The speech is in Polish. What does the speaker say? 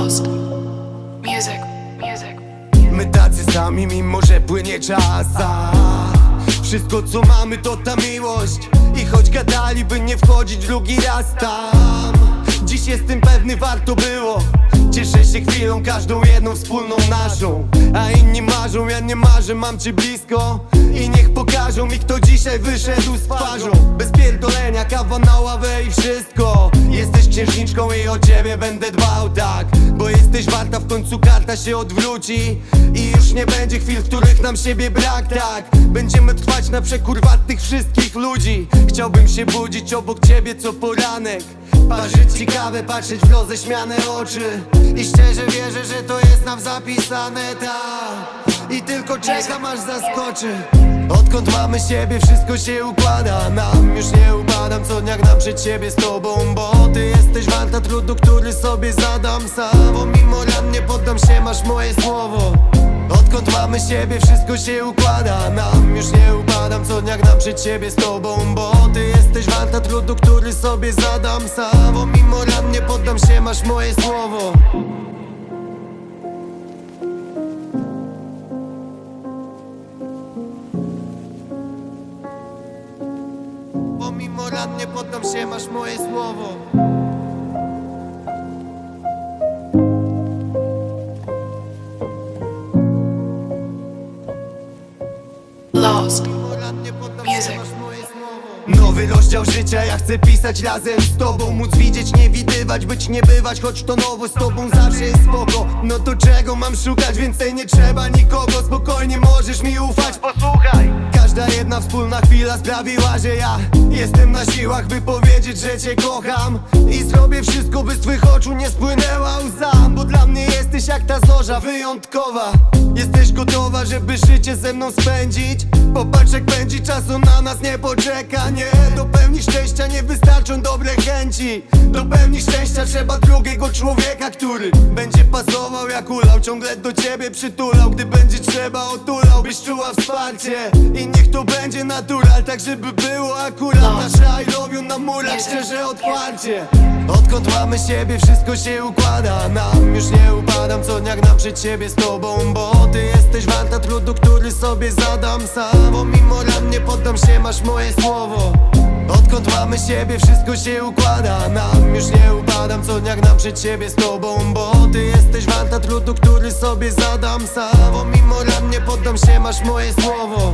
lost Music, music. My tacy sami, mimo że płynie czas a Wszystko co mamy to ta miłość. I choć gadali, by nie wchodzić drugi raz tam. Dziś jestem pewny, warto było. Cieszę się chwilą, każdą jedną wspólną naszą. A inni marzą, ja nie marzę, mam cię blisko. I niech pokażą mi, kto dzisiaj wyszedł z twarzą. Bez pierdolenia, kawa na ławę i wszystko księżniczką i o ciebie będę dbał, tak. Bo jesteś warta, w końcu karta się odwróci. I już nie będzie chwil, w których nam siebie brak, tak. Będziemy trwać na przekurwat tych wszystkich ludzi. Chciałbym się budzić obok ciebie co poranek. Parzyć ci kawę, patrzeć w roześmiane oczy. I szczerze wierzę, że to jest nam zapisane, tak. I tylko czekam aż zaskoczy. Odkąd mamy siebie, wszystko się układa. Nam już nie upadam, co dnia gnam przed siebie z tobą Bo jesteś warta trudu, który sobie zadam sam Bo mimo ran nie poddam się, masz moje słowo. Odkąd mamy siebie, wszystko się układa. Nam już nie upadam, co dnia gnam przed siebie z tobą Bo ty jesteś warta trudu, który sobie zadam sam Bo mimo ran nie poddam się, masz moje słowo. Pomimo ran nie poddam się, masz moje słowo Lost. Music. masz moje słowo Nowy rozdział życia, ja chcę pisać razem z tobą Móc widzieć, nie widywać, być, nie bywać Choć to nowo, z tobą zawsze jest spoko. No to czego mam szukać, więcej nie trzeba nikogo Spokojnie możesz mi ufać, posłuchaj. Każda jedna wspólna chwila sprawiła, że ja Jestem na siłach, by powiedzieć, że cię kocham. I zrobię wszystko, by z twych oczu nie spłynęła łza Bo dla mnie jesteś jak ta zorza wyjątkowa Jesteś gotowa, żeby życie ze mną spędzić? Popatrz jak pędzi, czasu na nas nie poczeka Nie, do pełni szczęścia nie wystarczą dobre chęci. Do pełni szczęścia trzeba drugiego człowieka, który Będzie pasował jak ulał, ciągle do ciebie przytulał. Gdy będzie trzeba otulał, byś czuła wsparcie. I niech to będzie natural, tak żeby było akurat. Nasze I love you na murach, szczerze otwarcie. Odkąd mamy siebie, wszystko się układa. Nam już nie upadam, co dnia gnam przed siebie z tobą Bo ty jesteś warta trudu, który sobie zadam sam Bo mimo ran nie poddam się, masz moje słowo. Odkąd mamy siebie, wszystko się układa. Nam już nie upadam, co dnia gnam przed siebie z tobą Bo ty jesteś warta trudu, który sobie zadam sam Bo mimo ran nie poddam się, masz moje słowo